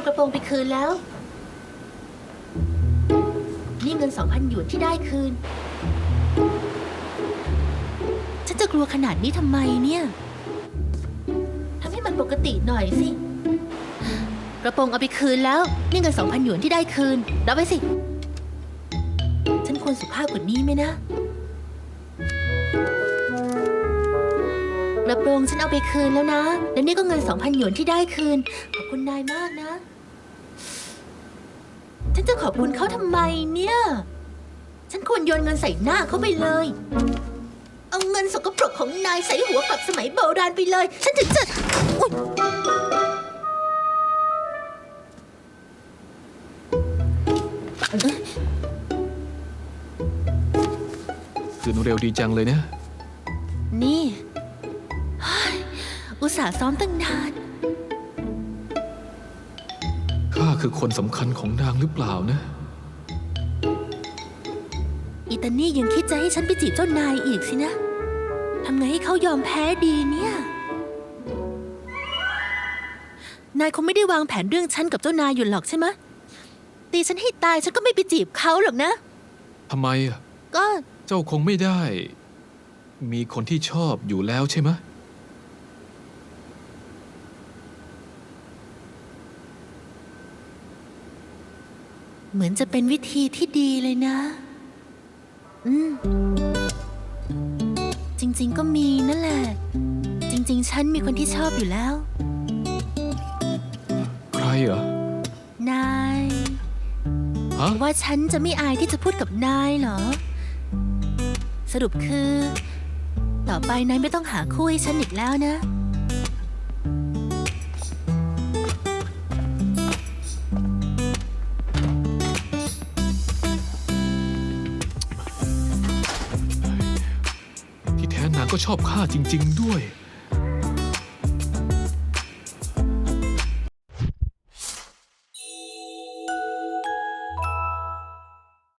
เอากระโปรงไปคืนแล้ว นี่เงินสองพันหยวนที่ได้คืน ฉันจะกลัวขนาดนี้ทำไมเนี่ยทำให้มันปกติหน่อยสิ กระโปรงเอาไปคืนแล้ว นี่เงินสองพันหยวนที่ได้คืนรับไว้สิ ฉันควรสุภาพกว่านี้ไหมนะกระโปรงฉันเอาไปคืนแล้วนะ และนี่ก็เงินสองพันหยวนที่ได้คืน ขอบคุณนายมากนะ ฉันจะขอบคุณเขาทำไมเนี่ย ฉันควรโยนเงินใส่หน้าเขาไปเลย เอาเงินสกปรกของนายใส่หัวกลับสมัยโบราณไปเลย ฉันถึงจะอุ๊ยคืนเร็วดีจังเลยนะ นี่เฮ้ยอุตส่าห์ซ้อมตั้งนาน คือคนสำคัญของนางหรือเปล่านะอีตานี่ยังคิดจะให้ฉันไปจีบเจ้านายอีกสินะ ทำไงให้เขายอมแพ้ดีเนี่ย นายคงไม่ได้วางแผนเรื่องฉันกับเจ้านายอยู่หรอกใช่ไหมะตีฉันให้ตายฉันก็ไม่ไปจีบเขาหรอกนะ ทำไมอะ ก็ เจ้าคงไม่ได้ มีคนที่ชอบอยู่แล้วใช่ไหม เหมือนจะเป็นวิธีที่ดีเลยนะ อืม จริง ๆ ก็มีนั่นแหละ จริง ๆ ฉันมีคนที่ชอบอยู่แล้ว ใครเหรอ นายฮะ ว่าฉันจะไม่อายที่จะพูดกับนายเหรอ สรุปคือ ต่อไปนายไม่ต้องหาคู่ให้ฉันอีกแล้วนะ ก็ชอบข้าจริง ๆ ด้วย